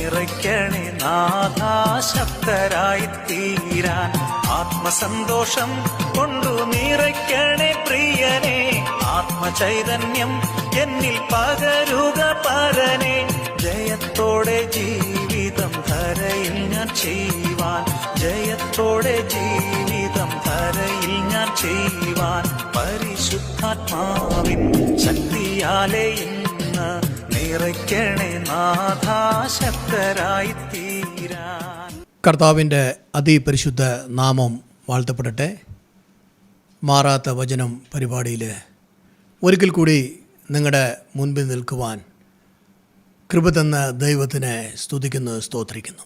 നിറയ്ക്കണേ നാഥാശക്തരായി തീരാൻ ആത്മസന്തോഷം കൊണ്ടു നിറയ്ക്കണേ പ്രിയനെ. ആത്മചൈതന്യം എന്നിൽ പകരുക പരനെ. ജയത്തോടെ ജീവിതം ധരയിൽ ഞാൻ ചെയ്യുവാൻ. ജയത്തോടെ ജീവിതം ധരയിൽ ഞാൻ ചെയ്യുവാൻ. പരിശുദ്ധാത്മാവിൻ ശക്തിയാലെ തീരാൻ കർത്താവിന്റെ അതിപരിശുദ്ധ നാമം വാഴ്ത്തപ്പെടട്ടെ. മാറാത്ത വചനം പരിപാടിയിൽ ഒരിക്കൽ കൂടി നിങ്ങളുടെ മുൻപിൽ നിൽക്കുവാൻ കൃപ തന്ന ദൈവത്തിനെ സ്തുതിക്കുന്നു സ്തോത്രിക്കുന്നു.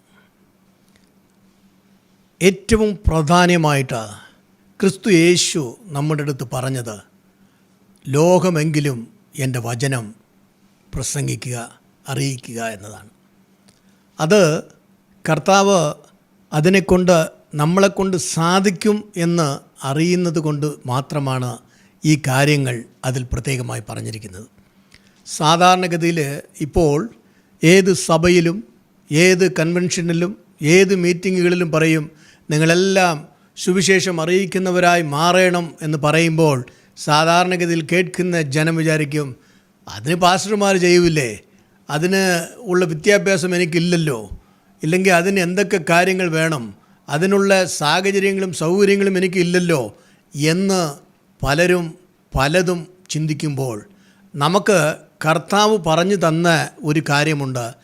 ഏറ്റവും പ്രധാനമായിട്ട് ക്രിസ്തു യേശു നമ്മുടെ അടുത്ത് പറഞ്ഞത് ലോകമെങ്കിലും എന്റെ വചനം പ്രസംഗിക്കുക അറിയിക്കുക എന്നതാണ്. അത് കർത്താവ് അതിനെക്കൊണ്ട് നമ്മളെക്കൊണ്ട് സാധിക്കും എന്ന് അറിയുന്നത് കൊണ്ട് മാത്രമാണ് ഈ കാര്യങ്ങൾ അതിൽ പ്രത്യേകമായി പറഞ്ഞിരിക്കുന്നത്. സാധാരണഗതിയിൽ ഇപ്പോൾ ഏത് സഭയിലും ഏത് കൺവെൻഷനിലും ഏത് മീറ്റിങ്ങുകളിലും പറയും നിങ്ങളെല്ലാം സുവിശേഷം അറിയിക്കുന്നവരായി മാറണം എന്ന് പറയുമ്പോൾ സാധാരണഗതിയിൽ കേൾക്കുന്ന ജനം വിചാരിക്കും അതിന് പാസ്റ്റർമാർ ചെയ്യൂലേ അതിന് ഉള്ള വിദ്യാഭ്യാസം എനിക്കില്ലല്ലോ. ഇല്ലെങ്കിൽ അതിന് എന്തൊക്കെ കാര്യങ്ങൾ വേണം? അതിനുള്ള സാഹചര്യങ്ങളും സൗകര്യങ്ങളും എനിക്കില്ലല്ലോ എന്ന് പലരും പലതും ചിന്തിക്കുമ്പോൾ നമുക്ക് കർത്താവ് പറഞ്ഞു തന്ന ഒരു കാര്യമുണ്ട്.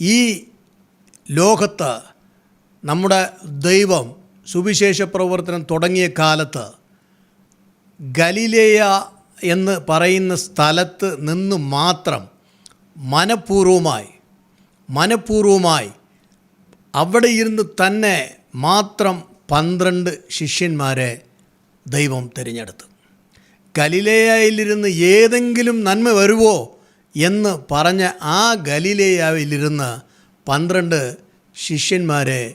ഈ ലോകത്ത് നമ്മുടെ ദൈവം സുവിശേഷ പ്രവർത്തനം തുടങ്ങിയ കാലത്ത് ഗലിലേയ എന്ന് പറയുന്ന സ്ഥലത്ത് നിന്ന് മാത്രം മനഃപൂർവമായി മനഃപൂർവമായി അവിടെ ഇരുന്ന് തന്നെ മാത്രം പന്ത്രണ്ട് ശിഷ്യന്മാരെ ദൈവം തിരഞ്ഞെടുത്തു. ഗലിലേയയിലിരുന്ന് ഏതെങ്കിലും നന്മ വരുവോ എന്ന് പറഞ്ഞ ആ ഗലിലേയായിലിരുന്ന് പന്ത്രണ്ട് ശിഷ്യന്മാരെ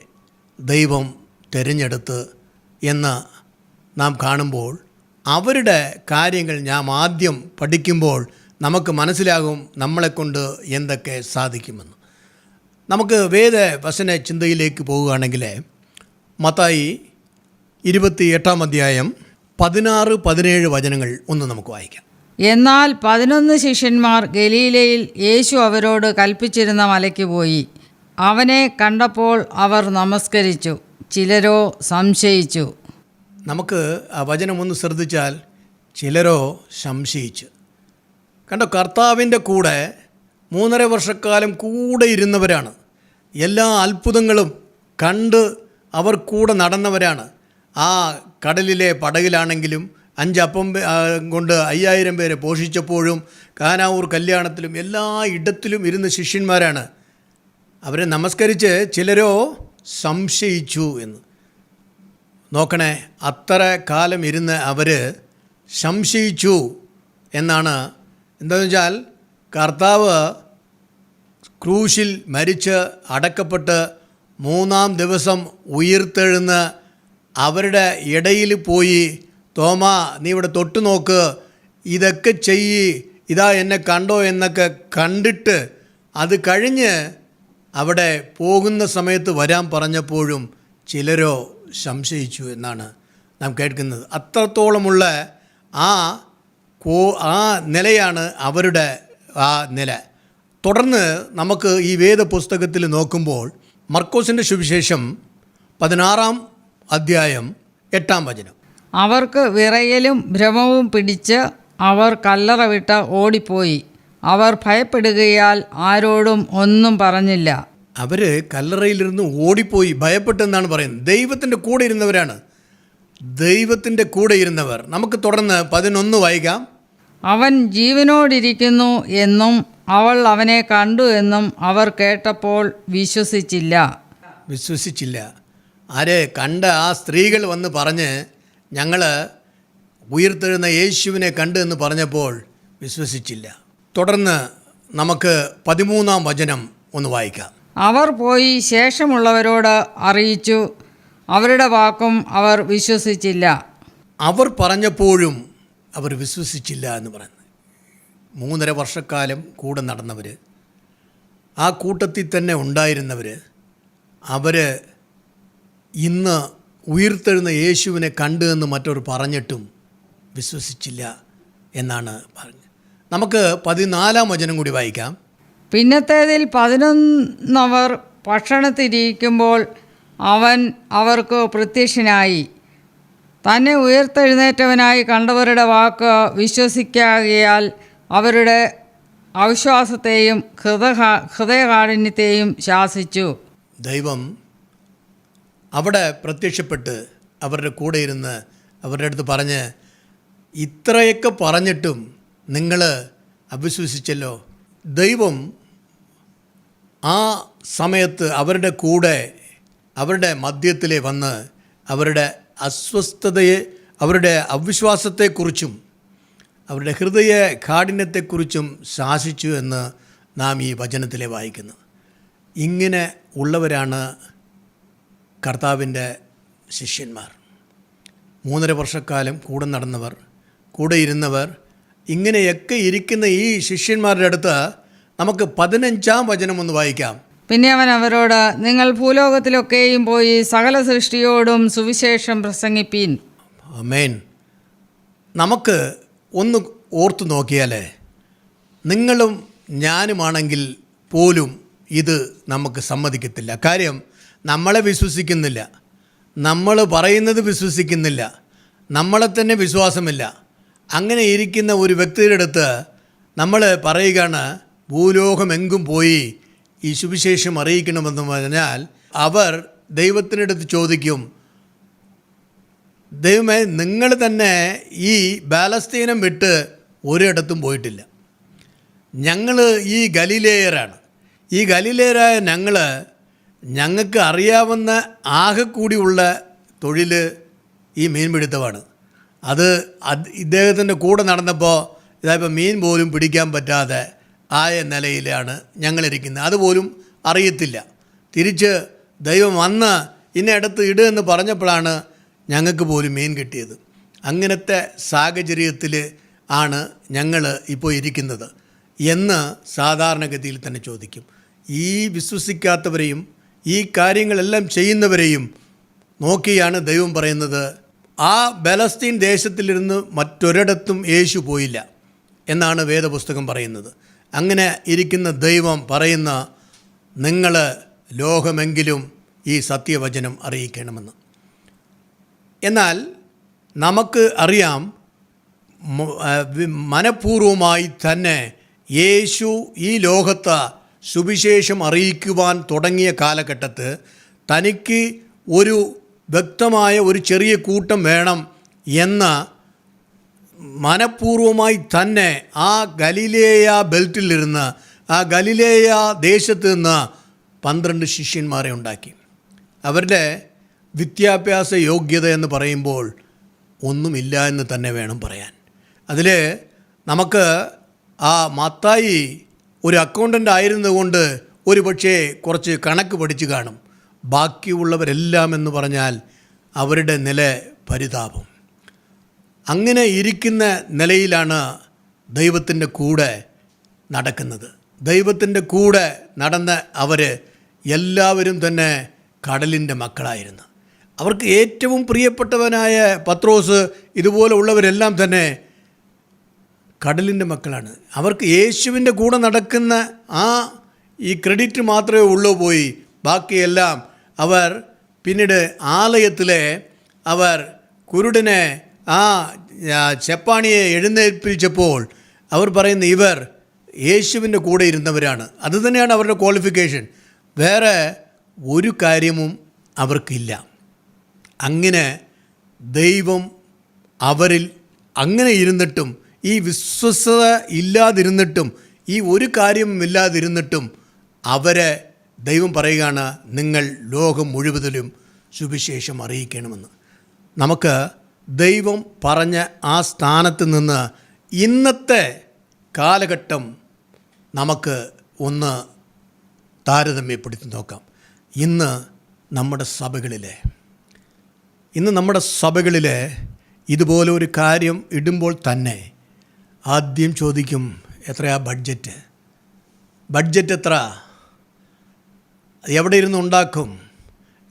ദൈവം തിരഞ്ഞെടുത്ത് എന്ന് നാം കാണുമ്പോൾ അവരുടെ കാര്യങ്ങൾ ഞാൻ ആദ്യം പഠിക്കുമ്പോൾ നമുക്ക് മനസ്സിലാകും നമ്മളെക്കൊണ്ട് എന്തൊക്കെ സാധിക്കുമെന്ന്. നമുക്ക് വേദ വസന ചിന്തയിലേക്ക് പോവുകയാണെങ്കിൽ മത്തായി ഇരുപത്തി എട്ടാം അധ്യായം പതിനാറ് പതിനേഴ് വചനങ്ങൾ ഒന്ന് നമുക്ക് വായിക്കാം. എന്നാൽ പതിനൊന്ന് ശിഷ്യന്മാർ ഗലീലയിൽ യേശു അവരോട് കൽപ്പിച്ചിരുന്ന മലയ്ക്ക് പോയി. അവനെ കണ്ടപ്പോൾ അവർ നമസ്കരിച്ചു ചിലരോ സംശയിച്ചു. നമുക്ക് ആ വചനം ഒന്ന് ശ്രദ്ധിച്ചാൽ ചിലരോ സംശയിച്ച്. കണ്ടോ കർത്താവിന്റെ കൂടെ മൂന്നര വർഷക്കാലം കൂടെ ഇരുന്നവരാണ്. എല്ലാ അത്ഭുതങ്ങളും കണ്ട് അവർ കൂടെ നടന്നവരാണ്. ആ കടലിലെ പടകിലാണെങ്കിലും അഞ്ചപ്പം കൊണ്ട് അയ്യായിരം പേരെ പോഷിച്ചപ്പോഴും കാനാവൂർ കല്യാണത്തിലും എല്ലാ ഇടത്തിലും ഇരുന്ന ശിഷ്യന്മാരാണ്. അവരെ നമസ്കരിച്ച് ചിലരോ സംശയിച്ചു എന്ന്. നോക്കണേ അത്ര കാലം ഇരുന്ന് അവർ സംശയിച്ചു എന്നാണ്. എന്താണെന്ന് വെച്ചാൽ കർത്താവ് ക്രൂശിൽ മരിച്ച് അടക്കപ്പെട്ട് മൂന്നാം ദിവസം ഉയർത്തെഴുന്ന് അവരുടെ ഇടയിൽ പോയി തോമ നീ ഇവിടെ തൊട്ടു നോക്ക് ഇതൊക്കെ ചെയ്യ് ഇതാ എന്നെ കണ്ടോ എന്നൊക്കെ കണ്ടിട്ട് അത് കഴിഞ്ഞ് അവിടെ പോകുന്ന സമയത്ത് വരാൻ പറഞ്ഞപ്പോഴും ചിലരോ സംശയിച്ചു എന്നാണ് നാം കേൾക്കുന്നത്. അത്രത്തോളമുള്ള ആ കോ ആ നിലയാണ് അവരുടെ ആ നില. തുടർന്ന് നമുക്ക് ഈ വേദപുസ്തകത്തിൽ നോക്കുമ്പോൾ മർക്കോസിന്റെ സുവിശേഷം പതിനാറാം അധ്യായം എട്ടാം വചനം. അവർക്ക് വിറയലും ഭ്രമവും പിടിച്ച് അവർ കല്ലറ വിട്ട് ഓടിപ്പോയി. അവർ ഭയപ്പെടുകയാൽ ആരോടും ഒന്നും പറഞ്ഞില്ല. അവർ കല്ലറയിലിരുന്ന് ഓടിപ്പോയി ഭയപ്പെട്ടെന്നാണ് പറയുന്നത്. ദൈവത്തിന്റെ കൂടെ ഇരുന്നവരാണ്. ദൈവത്തിന്റെ കൂടെ ഇരുന്നവർ. നമുക്ക് തുടർന്ന് പതിനൊന്ന് വായിക്കാം. അവൻ ജീവനോടിരിക്കുന്നു എന്നും അവൾ അവനെ കണ്ടു എന്നും അവർ കേട്ടപ്പോൾ വിശ്വസിച്ചില്ല. വിശ്വസിച്ചില്ല. ആരെ? കണ്ട ആ സ്ത്രീകൾ വന്ന് പറഞ്ഞ് ഞങ്ങൾ ഉയർത്തെഴുന്ന യേശുവിനെ കണ്ടു എന്ന് പറഞ്ഞപ്പോൾ വിശ്വസിച്ചില്ല. തുടർന്ന് നമുക്ക് പതിമൂന്നാം വചനം ഒന്ന് വായിക്കാം. അവർ പോയി ശേഷമുള്ളവരോട് അറിയിച്ചു. അവരുടെ വാക്കും അവർ വിശ്വസിച്ചില്ല. അവർ പറഞ്ഞപ്പോഴും അവർ വിശ്വസിച്ചില്ല എന്ന് പറയുന്നത് മൂന്നര വർഷക്കാലം കൂടെ നടന്നവർ ആ കൂട്ടത്തിൽ തന്നെ ഉണ്ടായിരുന്നവർ അവർ ഇന്ന് ഉയർത്തെഴുന്ന യേശുവിനെ കണ്ടു എന്ന് മറ്റൊരു പറഞ്ഞിട്ടും വിശ്വസിച്ചില്ല എന്നാണ് പറഞ്ഞത്. നമുക്ക് പതിനാലാം വചനം കൂടി വായിക്കാം. പിന്നത്തേതിൽ പതിനൊന്നവർ ഭക്ഷണത്തിരിക്കുമ്പോൾ അവൻ അവർക്ക് പ്രത്യക്ഷനായി. തന്നെ ഉയർത്തെഴുന്നേറ്റവനായി കണ്ടവരുടെ വാക്ക് വിശ്വസിക്കാകിയാൽ അവരുടെ അവിശ്വാസത്തെയും ഹൃദയ ഹൃദയകാഠിന്യത്തെയും ശാസിച്ചു. ദൈവം അവിടെ പ്രത്യക്ഷപ്പെട്ട് അവരുടെ കൂടെ ഇരുന്ന് അവരുടെ അടുത്ത് പറഞ്ഞ് ഇത്രയൊക്കെ പറഞ്ഞിട്ടും നിങ്ങൾ അവിശ്വസിച്ചല്ലോ? ദൈവം ആ സമയത്ത് അവരുടെ കൂടെ അവരുടെ മധ്യത്തിലെ വന്ന് അവരുടെ അസ്വസ്ഥതയെ അവരുടെ അവിശ്വാസത്തെക്കുറിച്ചും അവരുടെ ഹൃദയ കാഠിന്യത്തെക്കുറിച്ചും ശാസിച്ചു എന്ന് നാം ഈ വചനത്തിലെ വായിക്കുന്നു. ഇങ്ങനെ ഉള്ളവരാണ് കർത്താവിന്റെ ശിഷ്യന്മാർ. മൂന്നര വർഷക്കാലം കൂടെ നടന്നവർ കൂടെ ഇരുന്നവർ ഇങ്ങനെയൊക്കെ ഇരിക്കുന്ന ഈ ശിഷ്യന്മാരുടെ അടുത്ത് നമുക്ക് പതിനഞ്ചാം വചനം ഒന്ന് വായിക്കാം. പിന്നെ അവൻ അവരോട് നിങ്ങൾ ഭൂലോകത്തിലൊക്കെയും പോയി സകല സൃഷ്ടിയോടും സുവിശേഷം പ്രസംഗിപ്പീൻ. അമേൻ നമുക്ക് ഒന്ന് ഓർത്തു നോക്കിയാലേ നിങ്ങളും ഞാനുമാണെങ്കിൽ പോലും ഇത് നമുക്ക് സമ്മതിക്കത്തില്ല. കാര്യം നമ്മളെ വിശ്വസിക്കുന്നില്ല. നമ്മൾ പറയുന്നത് വിശ്വസിക്കുന്നില്ല. നമ്മളെ തന്നെ വിശ്വാസമില്ല. അങ്ങനെ ഇരിക്കുന്ന ഒരു വ്യക്തിയുടെ അടുത്ത് നമ്മൾ പറയുകയാണ് ഭൂലോകമെങ്കും പോയി ഈ സുവിശേഷം അറിയിക്കണമെന്ന് പറഞ്ഞാൽ അവർ ദൈവത്തിനടുത്ത് ചോദിക്കും ദൈവമേ നിങ്ങൾ തന്നെ ഈ ബാലസ്തീനം വിട്ട് ഒരിടത്തും പോയിട്ടില്ല. ഞങ്ങൾ ഈ ഗലീലേയരാണ്. ഈ ഗലീലേയരായ ഞങ്ങൾ ഞങ്ങൾക്ക് അറിയാവുന്ന ആകെക്കൂടിയുള്ള തൊഴിൽ ഈ മീൻപിടുത്തമാണ്. അത് ഇദ്ദേഹത്തിന്റെ കൂടെ നടന്നപ്പോൾ ഇതായപ്പോൾ മീൻ പോലും പിടിക്കാൻ പറ്റാതെ ആയ നിലയിലാണ് ഞങ്ങളിരിക്കുന്നത്. അതുപോലും അറിയത്തില്ല. തിരിച്ച് ദൈവം വന്ന് ഇന്നയിടത്ത് എന്ന് പറഞ്ഞപ്പോഴാണ് ഞങ്ങൾക്ക് പോലും മീൻ കിട്ടിയത്. അങ്ങനത്തെ സാഹചര്യത്തിൽ ആണ് ഞങ്ങൾ ഇപ്പോൾ ഇരിക്കുന്നത് എന്ന് സാധാരണഗതിയിൽ തന്നെ ചോദിക്കും. ഈ വിശ്വസിക്കാത്തവരെയും ഈ കാര്യങ്ങളെല്ലാം ചെയ്യുന്നവരെയും നോക്കിയാണ് ദൈവം പറയുന്നത് ആ ബലസ്തീൻ ദേശത്തിലിരുന്ന് മറ്റൊരിടത്തും യേശു പോയില്ല എന്നാണ് വേദപുസ്തകം പറയുന്നത്. അങ്ങനെ ഇരിക്കുന്ന ദൈവം പറയുന്ന നിങ്ങൾ ലോകമെങ്കിലും ഈ സത്യവചനം അറിയിക്കണമെന്ന്. എന്നാൽ നമുക്ക് അറിയാം മനഃപൂർവമായി തന്നെ യേശു ഈ ലോകത്ത് സുവിശേഷം അറിയിക്കുവാൻ തുടങ്ങിയ കാലഘട്ടത്ത് തനിക്ക് ഒരു വ്യക്തമായ ഒരു ചെറിയ കൂട്ടം വേണം എന്ന് മനഃപൂർവമായി തന്നെ ആ ഗലിലേയ ബെൽറ്റിലിരുന്ന് ആ ഗലിലേയ ദേശത്ത് നിന്ന് പന്ത്രണ്ട് ശിഷ്യന്മാരെ ഉണ്ടാക്കി. അവരുടെ വിദ്യാഭ്യാസ യോഗ്യത എന്ന് പറയുമ്പോൾ ഒന്നുമില്ല എന്ന് തന്നെ വേണം പറയാൻ. അതിൽ നമുക്ക് ആ മത്തായി ഒരു അക്കൗണ്ടന്റ് ആയിരുന്നതുകൊണ്ട് ഒരു പക്ഷേ കുറച്ച് കണക്ക് പഠിച്ചു കാണും. ബാക്കിയുള്ളവരെല്ലാം എന്ന് പറഞ്ഞാൽ അവരുടെ നില പരിതാപം. അങ്ങനെ ഇരിക്കുന്ന നിലയിലാണ് ദൈവത്തിന്റെ കൂടെ നടക്കുന്നത്. ദൈവത്തിന്റെ കൂടെ നടന്ന അവർ എല്ലാവരും തന്നെ കടലിന്റെ മക്കളായിരുന്നു. അവർക്ക് ഏറ്റവും പ്രിയപ്പെട്ടവനായ പത്രോസ് ഇതുപോലെ ഉള്ളവരെല്ലാം തന്നെ കടലിന്റെ മക്കളാണ്. അവർക്ക് യേശുവിന്റെ കൂടെ നടക്കുന്ന ആ ഈ ക്രെഡിറ്റ് മാത്രമേ ഉള്ളൂ പോയി. ബാക്കിയെല്ലാം അവർ പിന്നീട് ആലയത്തിലെ അവർ കുരുടനെ ആ ചെപ്പാണിയെ എഴുന്നേൽപ്പിച്ചപ്പോൾ അവർ പറയുന്ന ഇവർ യേശുവിന്റെ കൂടെ ഇരുന്നവരാണ്. അതുതന്നെയാണ് അവരുടെ ക്വാളിഫിക്കേഷൻ വേറെ ഒരു കാര്യവും അവർക്കില്ല. അങ്ങനെ ദൈവം അവരിൽ അങ്ങനെ ഇരുന്നിട്ടും ഈ വിശ്വസത ഇല്ലാതിരുന്നിട്ടും ഈ ഒരു കാര്യവും ഇല്ലാതിരുന്നിട്ടും അവരെ ദൈവം പറയുകയാണ് നിങ്ങൾ ലോകം മുഴുവതിലും സുവിശേഷം അറിയിക്കണമെന്ന്. നമുക്ക് ദൈവം പറഞ്ഞ ആ സ്ഥാനത്ത് നിന്ന് ഇന്നത്തെ കാലഘട്ടം നമുക്ക് ഒന്ന് താരതമ്യപ്പെടുത്തി നോക്കാം. ഇന്ന് നമ്മുടെ സഭകളിലെ ഇന്ന് നമ്മുടെ സഭകളിലെ ഇതുപോലെ ഒരു കാര്യം ഇടുമ്പോൾ തന്നെ ആദ്യം ചോദിക്കും എത്രയാ ബഡ്ജറ്റ്? ബഡ്ജറ്റ് എത്ര? എവിടെ ഇരുന്ന് ഉണ്ടാക്കും?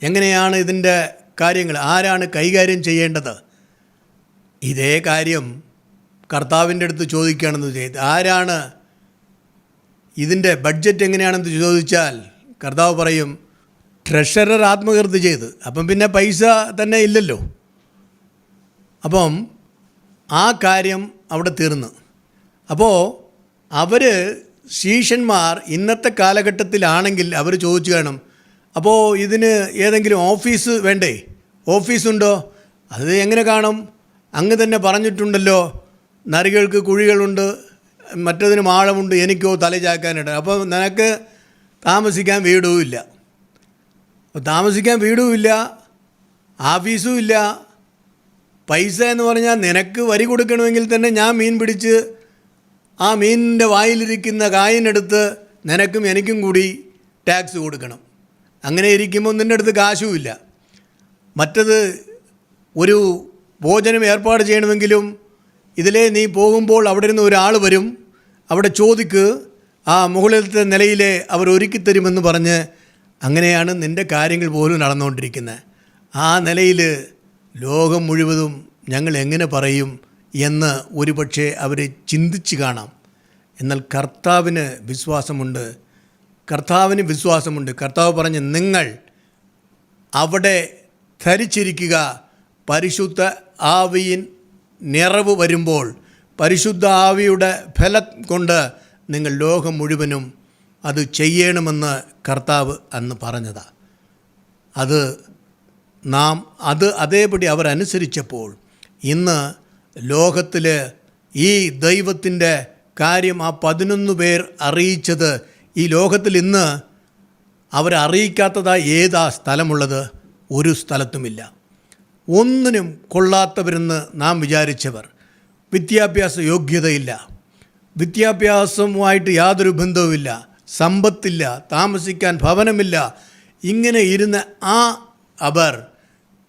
എങ്ങനെയാണ് ഇതിന്റെ കാര്യങ്ങൾ? ആരാണ് കൈകാര്യം ചെയ്യേണ്ടത്? ഇതേ കാര്യം കർത്താവിന്റെ അടുത്ത് ചോദിക്കുകയാണെന്ന് ചെയ്ത് ആരാണ് ഇതിന്റെ ബഡ്ജറ്റ് എങ്ങനെയാണെന്ന് ചോദിച്ചാൽ കർത്താവ് പറയും ട്രഷറർ ആത്മകീർത്തി ചെയ്ത്. അപ്പം പിന്നെ പൈസ തന്നെ ഇല്ലല്ലോ. അപ്പം ആ കാര്യം അവിടെ തീർന്ന്. അപ്പോൾ അവർ ശീഷന്മാർ ഇന്നത്തെ കാലഘട്ടത്തിലാണെങ്കിൽ അവർ ചോദിച്ചു കാണും അപ്പോൾ ഇതിന് ഏതെങ്കിലും ഓഫീസ് വേണ്ടേ? ഓഫീസുണ്ടോ? അത് എങ്ങനെ കാണും? അങ്ങ് തന്നെ പറഞ്ഞിട്ടുണ്ടല്ലോ നരികൾക്ക് കുഴികളുണ്ട് മറ്റതിന് ആഴമുണ്ട് എനിക്കോ തലചാക്കാനുണ്ട് അപ്പോൾ നിനക്ക് താമസിക്കാൻ വീടും ഇല്ല. അപ്പോൾ താമസിക്കാൻ വീടും ഇല്ല ആഫീസും ഇല്ല. പൈസ എന്ന് പറഞ്ഞാൽ നിനക്ക് വരി കൊടുക്കണമെങ്കിൽ തന്നെ ഞാൻ മീൻ പിടിച്ച് ആ മീനിന്റെ വായിലിരിക്കുന്ന കായിനെടുത്ത് നിനക്കും എനിക്കും കൂടി ടാക്സ് കൊടുക്കണം. അങ്ങനെ ഇരിക്കുമ്പോൾ നിന്റെ അടുത്ത് കാശുമില്ല. മറ്റത് ഒരു ഭോജനം ഏർപ്പാട് ചെയ്യണമെങ്കിലും ഇതിലെ നീ പോകുമ്പോൾ അവിടെ നിന്ന് ഒരാൾ വരും. അവിടെ ചോദിക്ക് ആ മുകളിലത്തെ നിലയിലെ അവർ ഒരുക്കി തരുമെന്ന് പറഞ്ഞ് അങ്ങനെയാണ് നിന്റെ കാര്യങ്ങൾ പോലും നടന്നുകൊണ്ടിരിക്കുന്നത്. ആ നിലയിൽ ലോകം മുഴുവതും ഞങ്ങൾ എങ്ങനെ പറയും? എന്ന് ഒരുപക്ഷെ അവർ ചിന്തിച്ച് കാണാം. എന്നാൽ കർത്താവിന് വിശ്വാസമുണ്ട്. കർത്താവിന് വിശ്വാസമുണ്ട്. കർത്താവ് പറഞ്ഞ് നിങ്ങൾ അവിടെ ധരിച്ചിരിക്കുക. പരിശുദ്ധ ആവിയിൻ നിറവ് വരുമ്പോൾ പരിശുദ്ധ ആവിയുടെ ഫലം കൊണ്ട് നിങ്ങൾ ലോകം മുഴുവനും അത് ചെയ്യണമെന്ന് കർത്താവ് അന്ന് പറഞ്ഞതാണ് അത് നാം അത് അതേപടി അവരനുസരിച്ചപ്പോൾ ഇന്ന് ലോകത്തിൽ ഈ ദൈവത്തിന്റെ കാര്യം ആ പതിനൊന്ന് പേർ അറിയിച്ചത് ഈ ലോകത്തിൽ ഇന്ന് അവരറിയിക്കാത്തതായി ഏതാ സ്ഥലമുള്ളത്? ഒരു സ്ഥലത്തുമില്ല. ഒന്നിനും കൊള്ളാത്തവരെന്ന് നാം വിചാരിച്ചവർ. വിദ്യാഭ്യാസ യോഗ്യതയില്ല. വിദ്യാഭ്യാസവുമായിട്ട് യാതൊരു ബന്ധവുമില്ല. സമ്പത്തില്ല. താമസിക്കാൻ ഭവനമില്ല. ഇങ്ങനെ ഇരുന്ന ആ അവർ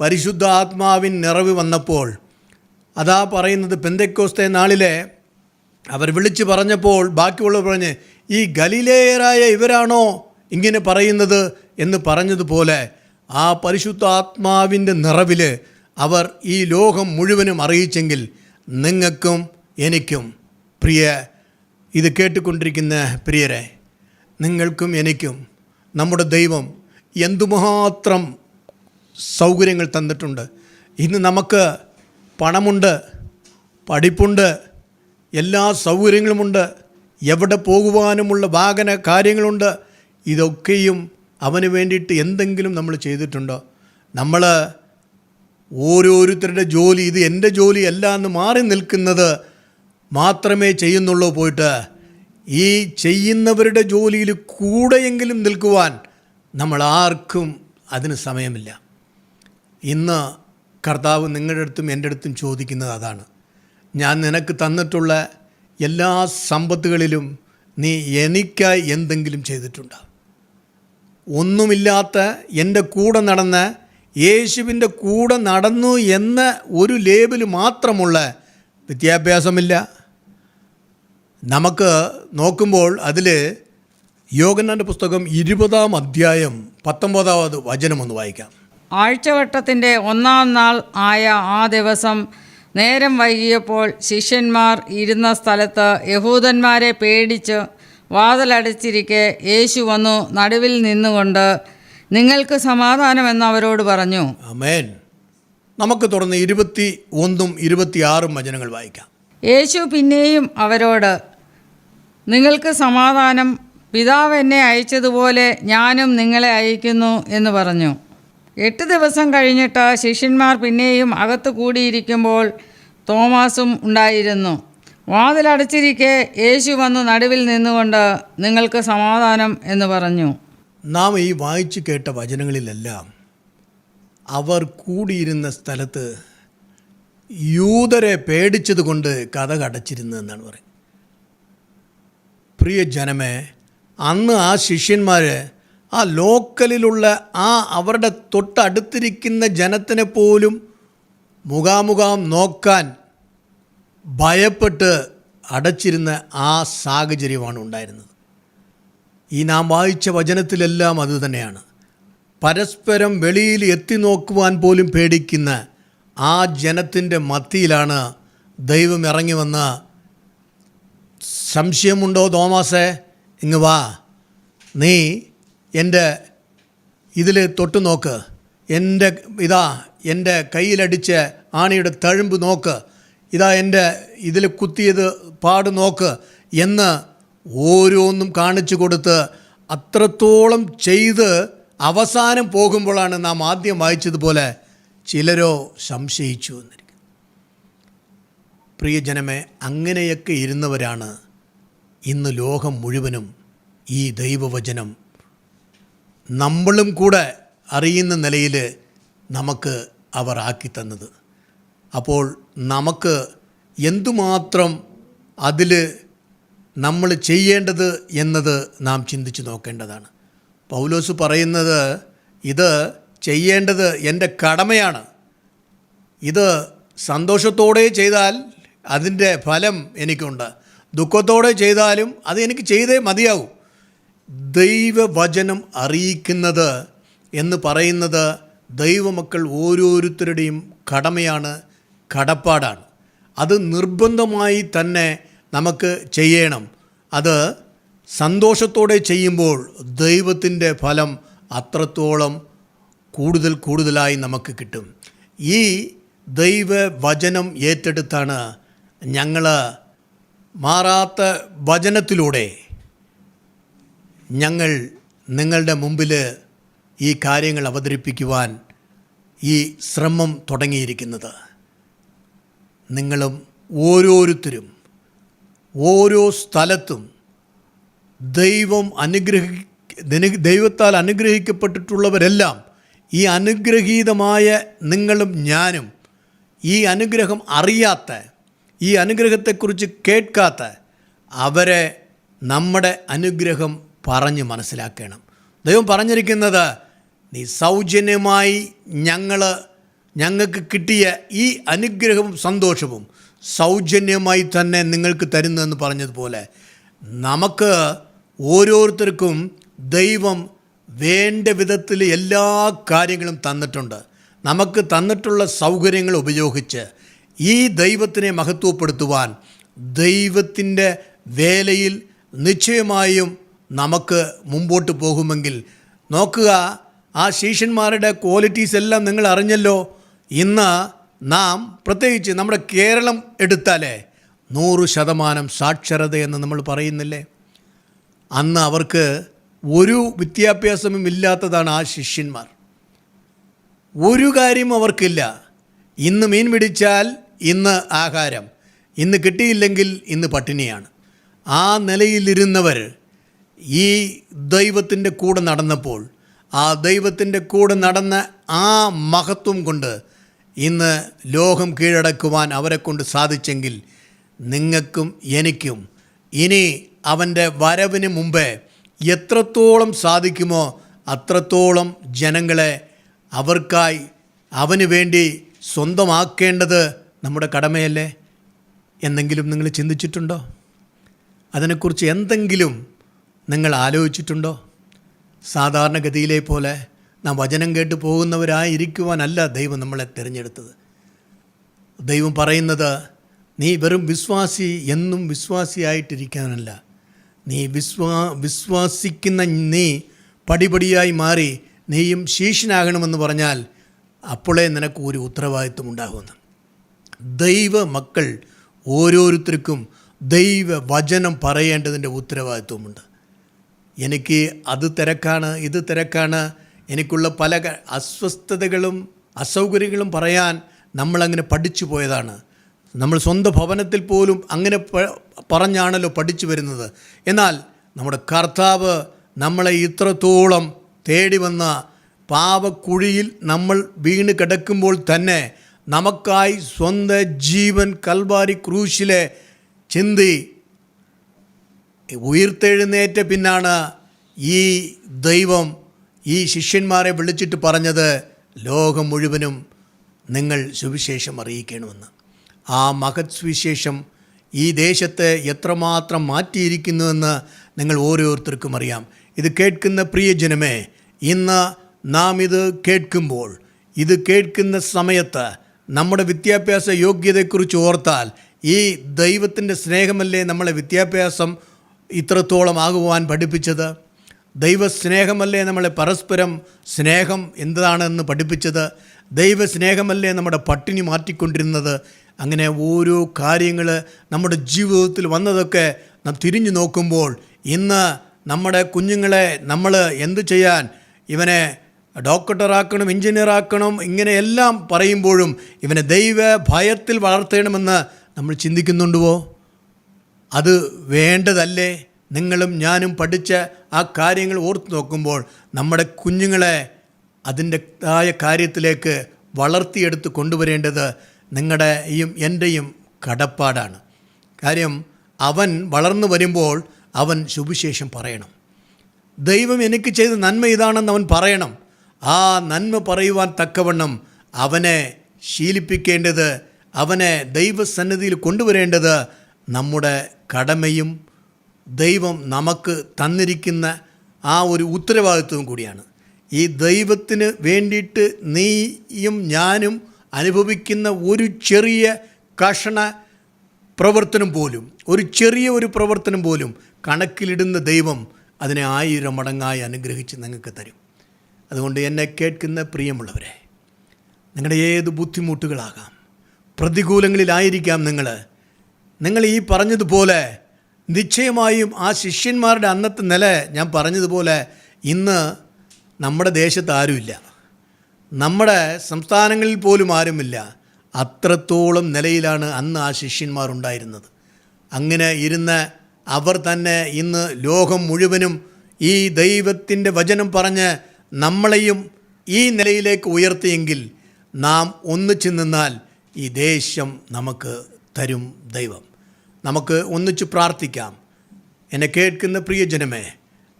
പരിശുദ്ധ ആത്മാവിൻ നിറവ് വന്നപ്പോൾ അതാ പറയുന്നത് പെന്തക്കോസ്തെ നാളിലെ അവർ വിളിച്ചു പറഞ്ഞപ്പോൾ ബാക്കിയുള്ളവർ പറഞ്ഞ് ഈ ഗലീലേയരായ ഇവരാണോ ഇങ്ങനെ പറയുന്നത്? എന്ന് പറഞ്ഞതുപോലെ ആ പരിശുദ്ധ ആത്മാവിന്റെ നിറവിൽ അവർ ഈ ലോകം മുഴുവനും അറിയിച്ചെങ്കിൽ നിങ്ങൾക്കും എനിക്കും പ്രിയ ഇത് കേട്ടുകൊണ്ടിരിക്കുന്ന പ്രിയരെ നിങ്ങൾക്കും എനിക്കും നമ്മുടെ ദൈവം എന്തുമാത്രം സൗകര്യങ്ങൾ തന്നിട്ടുണ്ട്. ഇന്ന് നമുക്ക് പണമുണ്ട് പഠിപ്പുണ്ട് എല്ലാ സൗകര്യങ്ങളുമുണ്ട് എവിടെ പോകുവാനുമുള്ള വാഹന കാര്യങ്ങളുണ്ട് ഇതൊക്കെയും അവന് വേണ്ടിയിട്ട് എന്തെങ്കിലും നമ്മൾ ചെയ്തിട്ടുണ്ടോ? നമ്മൾ ഓരോരുത്തരുടെ ജോലി ഇത് എന്റെ ജോലിയല്ല എന്ന് മാറി നിൽക്കുന്നത് മാത്രമേ ചെയ്യുന്നുള്ളൂ പോയിട്ട് ഈ ചെയ്യുന്നവരുടെ ജോലിയിൽ കൂടെയെങ്കിലും നിൽക്കുവാൻ നമ്മൾ ആർക്കും അതിന് സമയമില്ല. ഇന്ന് കർത്താവ് നിങ്ങളുടെ അടുത്തും എന്റെ അടുത്തും ചോദിക്കുന്നത് അതാണ്. ഞാൻ നിനക്ക് തന്നിട്ടുള്ള എല്ലാ സമ്പത്തുകളിലും നീ എനിക്കായി എന്തെങ്കിലും ചെയ്തിട്ടുണ്ട്? ഒന്നുമില്ലാത്ത എന്റെ കൂടെ നടന്ന് യേശുവിന്റെ കൂടെ നടന്നു എന്ന ഒരു ലേബിൽ മാത്രമുള്ള വിദ്യാഭ്യാസമില്ല. നമുക്ക് നോക്കുമ്പോൾ അതിൽ യോഗന്നാന്റെ പുസ്തകം ഇരുപതാം അധ്യായം പത്തൊമ്പതാമത് വചനം ഒന്ന് വായിക്കാം. ആഴ്ചവട്ടത്തിന്റെ ഒന്നാം നാൾ ആയ ആ ദിവസം നേരം വൈകിയപ്പോൾ ശിഷ്യന്മാർ ഇരുന്ന സ്ഥലത്ത് യഹൂദന്മാരെ പേടിച്ച് വാതിലടച്ചിരിക്കെ യേശു വന്നു നടുവിൽ നിന്നുകൊണ്ട് നിങ്ങൾക്ക് സമാധാനമെന്ന് അവരോട് പറഞ്ഞു. അമേൻ നമുക്ക് തുടർന്ന് ഇരുപത്തി ഒന്നും ഇരുപത്തിയാറും വചനങ്ങൾ വായിക്കാം. യേശു പിന്നെയും അവരോട് നിങ്ങൾക്ക് സമാധാനം പിതാവ് എന്നെ അയച്ചതുപോലെ ഞാനും നിങ്ങളെ അയക്കുന്നു എന്ന് പറഞ്ഞു. എട്ട് ദിവസം കഴിഞ്ഞിട്ട് ശിഷ്യന്മാർ പിന്നെയും അകത്ത് കൂടിയിരിക്കുമ്പോൾ തോമാസും ഉണ്ടായിരുന്നു. വാതിലടച്ചിരിക്കെ യേശു വന്ന് നടുവിൽ നിന്നുകൊണ്ട് നിങ്ങൾക്ക് സമാധാനം എന്ന് പറഞ്ഞു. നാം ഈ വായിച്ചു കേട്ട വചനങ്ങളിലെല്ലാം അവർ കൂടിയിരുന്ന സ്ഥലത്ത് യൂതരെ പേടിച്ചതുകൊണ്ട് കഥ കടച്ചിരുന്നു എന്നാണ് പറയുന്നത്. പ്രിയ ജനമേ അന്ന് ആ ശിഷ്യന്മാർ ആ ലോക്കലിലുള്ള ആ അവരുടെ തൊട്ടടുത്തിരിക്കുന്ന ജനത്തിനെ പോലും മുഖാമുഖം നോക്കാൻ ഭയപ്പെട്ട് അടച്ചിരുന്ന ആ സാഹചര്യമാണ് ഉണ്ടായിരുന്നത്. ഈ നാം വായിച്ച വചനത്തിലെല്ലാം അതുതന്നെയാണ് പരസ്പരം വെളിയിൽ എത്തി നോക്കുവാൻ പോലും പേടിക്കുന്ന ആ ജനത്തിന്റെ മത്തിയിലാണ് ദൈവം ഇറങ്ങി വന്ന് സംശയമുണ്ടോ തോമാസേ? ഇങ്ങ് വാ. നീ എന്റെ ഇതിൽ തൊട്ട് നോക്ക്. എന്റെ ഇതാ എന്റെ കയ്യിലടിച്ച് ആണിയുടെ തഴുമ്പ് നോക്ക്. ഇതാ എന്റെ ഇതിൽ കുത്തിയത് പാട് നോക്ക് എന്ന് ഓരോന്നും കാണിച്ചു കൊടുത്ത് അത്രത്തോളം ചെയ്ത് അവസാനം പോകുമ്പോഴാണ് നാം ആദ്യം വായിച്ചതുപോലെ ചിലരോ സംശയിച്ചു എന്നിരിക്കും പ്രിയജനമേ അങ്ങനെയൊക്കെ ഇരുന്നവരാണ് ഇന്ന് ലോകം മുഴുവനും ഈ ദൈവവചനം നമ്മളും കൂടെ അറിയുന്ന നിലയിൽ നമുക്ക് അവർ ആക്കി തന്നത്. അപ്പോൾ നമുക്ക് എന്തുമാത്രം അതിൽ നമ്മൾ ചെയ്യേണ്ടത് എന്നത് നാം ചിന്തിച്ച് നോക്കേണ്ടതാണ്. പൗലോസ് പറയുന്നത് ഇത് ചെയ്യേണ്ടത് എന്റെ കടമയാണ്. ഇത് സന്തോഷത്തോടെ ചെയ്താൽ അതിന്റെ ഫലം എനിക്കുണ്ട്. ദുഃഖത്തോടെ ചെയ്താലും അത് എനിക്ക് ചെയ്തേ മതിയാവും. ദൈവവചനം അറിയിക്കുന്നത് എന്ന് പറയുന്നത് ദൈവമക്കൾ ഓരോരുത്തരുടെയും കടമയാണ് കടപ്പാടാണ്. അത് നിർബന്ധമായി തന്നെ നമുക്ക് ചെയ്യണം. അത് സന്തോഷത്തോടെ ചെയ്യുമ്പോൾ ദൈവത്തിന്റെ ഫലം അത്രത്തോളം കൂടുതൽ കൂടുതലായി നമുക്ക് കിട്ടും. ഈ ദൈവവചനം ഏറ്റെടുത്താണ് ഞങ്ങൾ മാറാത്ത വചനത്തിലൂടെ ഞങ്ങൾ നിങ്ങളുടെ മുമ്പിൽ ഈ കാര്യങ്ങൾ അവതരിപ്പിക്കുവാൻ ഈ ശ്രമം തുടങ്ങിയിരിക്കുന്നത്. നിങ്ങളും ഓരോരുത്തരും ഓരോ സ്ഥലത്തും ദൈവം അനുഗ്രഹി ദൈവത്താൽ അനുഗ്രഹിക്കപ്പെട്ടിട്ടുള്ളവരെല്ലാം ഈ അനുഗ്രഹീതമായ നിങ്ങളും ഞാനും ഈ അനുഗ്രഹം അറിയാത്ത ഈ അനുഗ്രഹത്തെക്കുറിച്ച് കേൾക്കാത്ത അവരെ നമ്മുടെ അനുഗ്രഹം പറഞ്ഞ് മനസ്സിലാക്കണം. ദൈവം പറഞ്ഞിരിക്കുന്നത് നീ സൗജന്യമായി ഞങ്ങൾ ഞങ്ങൾക്ക് കിട്ടിയ ഈ അനുഗ്രഹവും സന്തോഷവും സൗജന്യമായി തന്നെ നിങ്ങൾക്ക് തരുന്നതെന്ന് പറഞ്ഞതുപോലെ നമുക്ക് ഓരോരുത്തർക്കും ദൈവം വേണ്ട വിധത്തിൽ എല്ലാ കാര്യങ്ങളും തന്നിട്ടുണ്ട്. നമുക്ക് തന്നിട്ടുള്ള സൗകര്യങ്ങൾ ഉപയോഗിച്ച് ഈ ദൈവത്തിനെ മഹത്വപ്പെടുത്തുവാൻ ദൈവത്തിന്റെ വേലയിൽ നിശ്ചയമായും നമുക്ക് മുമ്പോട്ട് പോകുമെങ്കിൽ നോക്കുക ആ ശിഷ്യന്മാരുടെ ക്വാളിറ്റീസ് എല്ലാം നിങ്ങൾ അറിഞ്ഞല്ലോ. ഇന്ന് നാം പ്രത്യേകിച്ച് നമ്മുടെ കേരളം എടുത്താലേ നൂറ് ശതമാനം സാക്ഷരതയെന്ന് നമ്മൾ പറയുന്നില്ലേ? അന്ന് അവർക്ക് ഒരു വിദ്യാഭ്യാസവും ഇല്ലാത്തതാണ് ആ ശിഷ്യന്മാർ. ഒരു കാര്യം അവർക്കില്ല. ഇന്ന് മീൻ പിടിച്ചാൽ ഇന്ന് ആഹാരം. ഇന്ന് കിട്ടിയില്ലെങ്കിൽ ഇന്ന് പട്ടിണിയാണ്. ആ നിലയിലിരുന്നവർ ഈ ദൈവത്തിന്റെ കൂടെ നടന്നപ്പോൾ ആ ദൈവത്തിന്റെ കൂടെ നടന്ന ആ മഹത്വം കൊണ്ട് ഇന്ന് ലോകം കീഴടക്കുവാൻ അവരെ കൊണ്ട് സാധിച്ചെങ്കിൽ നിങ്ങൾക്കും എനിക്കും ഇനി അവന്റെ വരവിന് മുമ്പേ എത്രത്തോളം സാധിക്കുമോ അത്രത്തോളം ജനങ്ങളെ അവർക്കായി അവന് വേണ്ടി സ്വന്തമാക്കേണ്ടത് നമ്മുടെ കടമയല്ലേ? എന്തെങ്കിലും നിങ്ങൾ ചിന്തിച്ചിട്ടുണ്ടോ? അതിനെക്കുറിച്ച് എന്തെങ്കിലും നിങ്ങൾ ആലോചിച്ചിട്ടുണ്ടോ? സാധാരണഗതിയിലെ പോലെ നാം വചനം കേട്ട് പോകുന്നവരായിരിക്കുവാനല്ല ദൈവം നമ്മളെ തിരഞ്ഞെടുത്തത്. ദൈവം പറയുന്നത് നീ വെറും വിശ്വാസി എന്നും വിശ്വാസിയായിട്ടിരിക്കാനല്ല. നീ വിശ്വാ വിശ്വാസിക്കുന്ന നീ പടിപടിയായി മാറി നീയും ശേഷനാകണമെന്ന് പറഞ്ഞാൽ അപ്പോഴേ നിനക്ക് ഒരു ഉത്തരവാദിത്വം ഉണ്ടാകുമെന്ന്. ദൈവ മക്കൾ ഓരോരുത്തർക്കും ദൈവ വചനം പറയേണ്ടതിന്റെ ഉത്തരവാദിത്വമുണ്ട്. എനിക്ക് അത് തിരക്കാണ് ഇത് തിരക്കാണ്. എനിക്കുള്ള പല അസ്വസ്ഥതകളും അസൗകര്യങ്ങളും പറയാൻ നമ്മളങ്ങനെ പഠിച്ചു പോയതാണ്. നമ്മൾ സ്വന്തം ഭവനത്തിൽ പോലും അങ്ങനെ പറഞ്ഞാണല്ലോ പഠിച്ചു വരുന്നത്. എന്നാൽ നമ്മുടെ കർത്താവ് നമ്മളെ ഇത്രത്തോളം തേടി വന്ന പാവക്കുഴിയിൽ നമ്മൾ വീണ് കിടക്കുമ്പോൾ തന്നെ നമുക്കായി സ്വന്തം ജീവൻ കൽവാരി ക്രൂശിലെ ചിന്തി ഉയർത്തെഴുന്നേറ്റ പിന്നാണ് ഈ ദൈവം ഈ ശിഷ്യന്മാരെ വിളിച്ചിട്ട് പറഞ്ഞത് ലോകം മുഴുവനും നിങ്ങൾ സുവിശേഷം അറിയിക്കണമെന്ന്. ആ മഹത് സുവിശേഷം ഈ ദേശത്തെ എത്രമാത്രം മാറ്റിയിരിക്കുന്നുവെന്ന് നിങ്ങൾ ഓരോരുത്തർക്കും അറിയാം. ഇത് കേൾക്കുന്ന പ്രിയജനമേ ഇന്ന് നാം ഇത് കേൾക്കുമ്പോൾ ഇത് കേൾക്കുന്ന സമയത്ത് നമ്മുടെ വിദ്യാഭ്യാസ യോഗ്യതയെക്കുറിച്ച് ഓർത്താൽ ഈ ദൈവത്തിന്റെ സ്നേഹമല്ലേ നമ്മളെ വിദ്യാഭ്യാസം ഇത്രത്തോളം ആകുവാൻ പഠിപ്പിച്ചത്. ദൈവസ്നേഹമല്ലേ നമ്മളെ പരസ്പരം സ്നേഹം എന്താണെന്ന് പഠിപ്പിച്ചത്. ദൈവസ്നേഹമല്ലേ നമ്മുടെ പട്ടിണി മാറ്റിക്കൊണ്ടിരുന്നത്. അങ്ങനെ ഓരോ കാര്യങ്ങൾ നമ്മുടെ ജീവിതത്തിൽ വന്നതൊക്കെ നാം തിരിഞ്ഞു നോക്കുമ്പോൾ ഇന്ന് നമ്മുടെ കുഞ്ഞുങ്ങളെ നമ്മൾ എന്തു ചെയ്യാൻ ഇവനെ ഡോക്ടറാക്കണം എഞ്ചിനീയറാക്കണം ഇങ്ങനെയെല്ലാം പറയുമ്പോഴും ഇവനെ ദൈവ ഭയത്തിൽ വളർത്തണമെന്ന് നമ്മൾ ചിന്തിക്കുന്നുണ്ടുവോ? അത് വേണ്ടതല്ലേ? നിങ്ങളും ഞാനും പഠിച്ച ആ കാര്യങ്ങൾ ഓർത്തു നോക്കുമ്പോൾ നമ്മുടെ കുഞ്ഞുങ്ങളെ അതിന്റെതായ കാര്യത്തിലേക്ക് വളർത്തിയെടുത്ത് കൊണ്ടുവരേണ്ടത് നിങ്ങളുടെയും എന്റെയും കടപ്പാടാണ്. കാര്യം അവൻ വളർന്നു വരുമ്പോൾ അവൻ സുവിശേഷം പറയണം. ദൈവം എനിക്ക് ചെയ്ത നന്മ ഇതാണെന്ന് അവൻ പറയണം. ആ നന്മ പറയുവാൻ തക്കവണ്ണം അവനെ ശീലിപ്പിക്കേണ്ടത് അവനെ ദൈവസന്നിധിയിൽ കൊണ്ടുവരേണ്ടത് നമ്മുടെ കടമയും ദൈവം നമുക്ക് തന്നിരിക്കുന്ന ആ ഒരു ഉത്തരവാദിത്വവും കൂടിയാണ്. ഈ ദൈവത്തിന് വേണ്ടിയിട്ട് നീയും ഞാനും അനുഭവിക്കുന്ന ഒരു ചെറിയ കഷണ പ്രവർത്തനം പോലും ഒരു ചെറിയ ഒരു പ്രവർത്തനം പോലും കണക്കിലിടുന്ന ദൈവം അതിനെ ആയിരം മടങ്ങായി അനുഗ്രഹിച്ച് നിങ്ങൾക്ക് തരും. അതുകൊണ്ട് എന്നെ കേൾക്കുന്ന പ്രിയമുള്ളവരെ നിങ്ങളുടെ ഏത് ബുദ്ധിമുട്ടുകളാകാം പ്രതികൂലങ്ങളിലായിരിക്കാം നിങ്ങൾ നിങ്ങൾ ഈ പറഞ്ഞതുപോലെ നിശ്ചയമായും ആ ശിഷ്യന്മാരുടെ അന്നത്തെ നില ഞാൻ പറഞ്ഞതുപോലെ ഇന്ന് നമ്മുടെ ദേശത്ത് ആരുമില്ല. നമ്മുടെ സംസ്ഥാനങ്ങളിൽ പോലും ആരുമില്ല. അത്രത്തോളം നിലയിലാണ് അന്ന് ആ ശിഷ്യന്മാരുണ്ടായിരുന്നത് അങ്ങനെ ഇരുന്ന് അവർ തന്നെ ഇന്ന് ലോകം മുഴുവനും ഈ ദൈവത്തിന്റെ വചനം പറഞ്ഞ് നമ്മളെയും ഈ നിലയിലേക്ക് ഉയർത്തിയെങ്കിൽ നാം ഒന്നിച്ചു നിന്നാൽ ഈ ദേശം നമുക്ക് തരും ദൈവം. നമുക്ക് ഒന്നിച്ച് പ്രാർത്ഥിക്കാം. എന്നെ കേൾക്കുന്ന പ്രിയജനമേ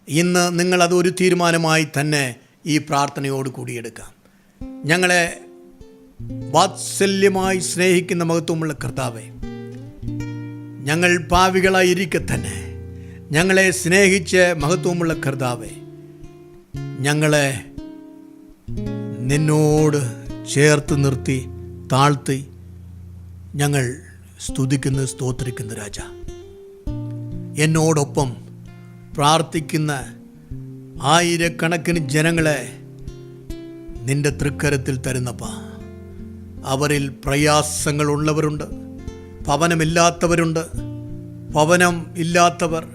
ഇന്ന് നിങ്ങളത് ഒരു തീരുമാനമായി തന്നെ ഈ പ്രാർത്ഥനയോട് കൂടിയെടുക്കാം. ഞങ്ങളെ വാത്സല്യമായി സ്നേഹിക്കുന്ന മഹത്വമുള്ള കർത്താവെ ഞങ്ങൾ പാവികളായിരിക്കെ തന്നെ ഞങ്ങളെ സ്നേഹിച്ച് മഹത്വമുള്ള കർത്താവെ ഞങ്ങളെ നിന്നോട് ചേർത്ത് നിർത്തി താഴ്ത്തി ഞങ്ങൾ സ്തുതിക്കുന്ന സ്തോത്രിക്കുന്ന രാജ. എന്നോടൊപ്പം പ്രാർത്ഥിക്കുന്ന ആയിരക്കണക്കിന് ജനങ്ങളെ നിന്റെ തൃക്കരത്തിൽ തരുന്നപ്പ. അവരിൽ പ്രയാസങ്ങളുള്ളവരുണ്ട് ഭവനമില്ലാത്തവരുണ്ട് ഭവനം ഇല്ലാത്തവർ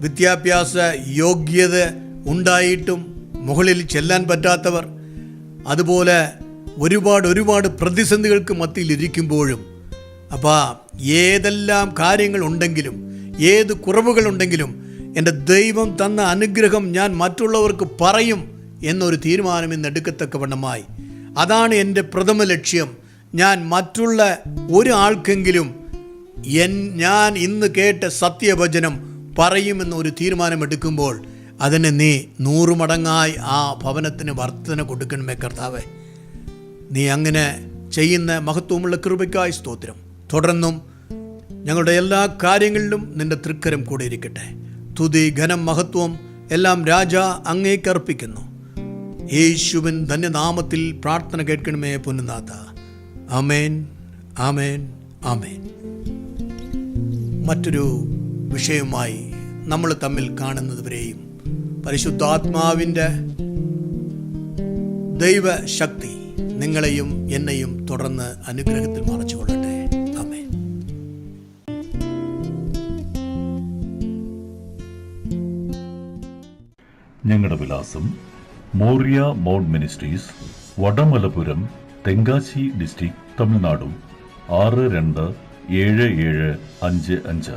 വിദ്യാഭ്യാസ യോഗ്യത ഉണ്ടായിട്ടും മുകളിൽ ചെല്ലാൻ പറ്റാത്തവർ അതുപോലെ ഒരുപാട് ഒരുപാട് പ്രതിസന്ധികൾക്ക് മത്തിയിൽ ഇരിക്കുമ്പോഴും അപ്പോൾ ഏതെല്ലാം കാര്യങ്ങൾ ഉണ്ടെങ്കിലും ഏത് കുറവുകളുണ്ടെങ്കിലും എന്റെ ദൈവം തന്ന അനുഗ്രഹം ഞാൻ മറ്റുള്ളവർക്ക് പറയും എന്നൊരു തീരുമാനം ഇന്ന് എടുക്കത്തക്കവണ്ണമായി. അതാണ് എന്റെ പ്രഥമ ലക്ഷ്യം. ഞാൻ മറ്റുള്ള ഒരാൾക്കെങ്കിലും എൻ ഞാൻ ഇന്ന് കേട്ട സത്യവചനം പറയുമെന്ന് ഒരു തീരുമാനമെടുക്കുമ്പോൾ അതിനെ നീ നൂറ് മടങ്ങായി ആ ഭവനത്തിന് വർധന കൊടുക്കണമേ കർത്താവേ. നീ അങ്ങനെ ചെയ്യുന്ന മഹത്വമുള്ള കൃപയ്ക്കായി സ്തോത്രം. തുടർന്നും ഞങ്ങളുടെ എല്ലാ കാര്യങ്ങളിലും നിന്റെ തൃക്കരം കൂടെ ഇരിക്കട്ടെ തുതി ഘനം മഹത്വം എല്ലാം രാജ അങ്ങേക്ക് അർപ്പിക്കുന്നു. യേശുവിൻ ധന്യനാമത്തിൽ പ്രാർത്ഥന കേൾക്കണമേ പൊന്നുനാഥ. അമേൻ ആമേൻ ആമേൻ. മറ്റൊരു വിഷയവുമായി നമ്മൾ തമ്മിൽ കാണുന്നതുവരെയും പരിശുദ്ധാത്മാവിന്റെ ദൈവശക്തി നിങ്ങളെയും എന്നെയും തുടർന്ന് അനുഗ്രഹത്തിൽ മറച്ചുകൊള്ളട്ടെ. ഞങ്ങളുടെ വിലാസം Moriah mount ministries Vadamalapuram Tenkasi district Tamil Nadu ആറ് രണ്ട് ഏഴ് ഏഴ് അഞ്ച് അഞ്ച്.